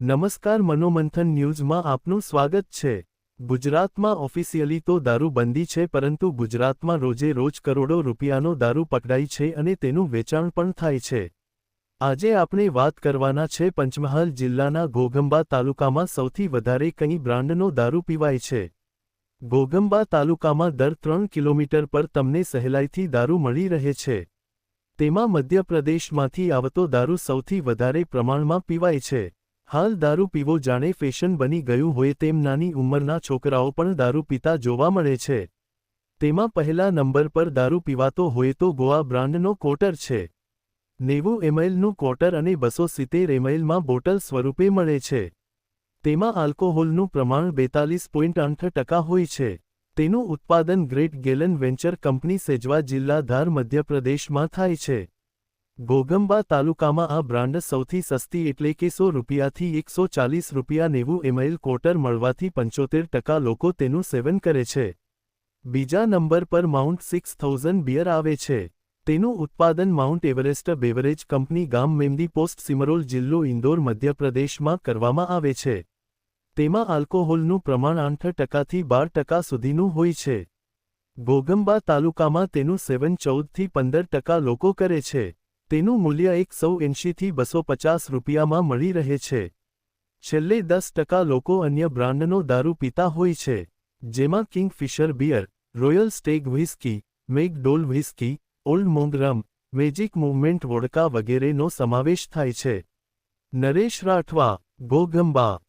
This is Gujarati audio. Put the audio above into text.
નમસ્કાર મનોમંથન ન્યૂઝમાં આપનું સ્વાગત છે. ગુજરાતમાં ઓફિશિયલી તો દારૂબંધી છે, પરંતુ ગુજરાતમાં રોજે રોજ કરોડો રૂપિયાનો દારૂ પકડાય છે અને તેનું વેચાણ પણ થાય છે. આજે આપણે વાત કરવાના છે, પંચમહાલ જિલ્લાના ઘોગંબા તાલુકામાં સૌથી વધારે કઈ બ્રાન્ડનો દારૂ પીવાય છે. ઘોગંબા તાલુકામાં દર ત્રણ કિલોમીટર પર તમને સહેલાઈથી દારૂ મળી રહે છે. તેમાં મધ્યપ્રદેશમાંથી આવતો દારૂ સૌથી વધારે પ્રમાણમાં પીવાય છે. હાલ દારૂ પીવો જાણે ફેશન બની ગયું હોય તેમ નાની ઉંમરના છોકરાઓ પણ દારૂ પીતા જોવા મળે છે. તેમાં પહેલા નંબર પર દારૂ પીવાતો હોય તો ગોવા બ્રાન્ડનો કોટર છે. નેવું એમએલનું કોટર અને બસો સિત્તેર એમએલમાં બોટલ સ્વરૂપે મળે છે. તેમાં આલ્કોહોલનું પ્રમાણ બેતાલીસ પોઈન્ટ આઠ ટકા હોય છે. તેનું ઉત્પાદન great galleon venture company Sejwa જિલ્લા ધાર મધ્યપ્રદેશમાં થાય છે. ઘોગંબા તાલુકામાં આ બ્રાન્ડ સૌથી સસ્તી એટલે કે સો રૂપિયાથી એકસો ચાલીસ રૂપિયા નેવું એમએલ કોટર મળવાથી પંચોતેર ટકા લોકો તેનું સેવન કરે છે. બીજા નંબર પર માઉન્ટ સિક્સ થાઉઝન્ડ બિયર આવે છે. તેનું ઉત્પાદન માઉન્ટ એવરેસ્ટ બેવરેજ કંપની ગામ મેમદી પોસ્ટ સિમરોલ જિલ્લો ઇન્દોર, મધ્યપ્રદેશમાં કરવામાં આવે છે. તેમાં આલ્કોહોલનું પ્રમાણ આઠ ટકાથી બાર ટકા સુધીનું હોય છે. ગોગંબા તાલુકામાં તેનું સેવન ચૌદથી પંદર ટકા લોકો કરે છે. તેનું મૂલ્ય એકસો એંશીથી બસો પચાસ રૂપિયામાં મળી રહે છે. છેલ્લે દસ ટકા લોકો અન્ય બ્રાન્ડનો દારૂ પીતા હોય છે, જેમાં Kingfisher beer, royal stag whisky McDowell whisky, old monk rum magic movement vodka વગેરેનો સમાવેશ થાય છે. નરેશ રાઠવા ઘોગંબા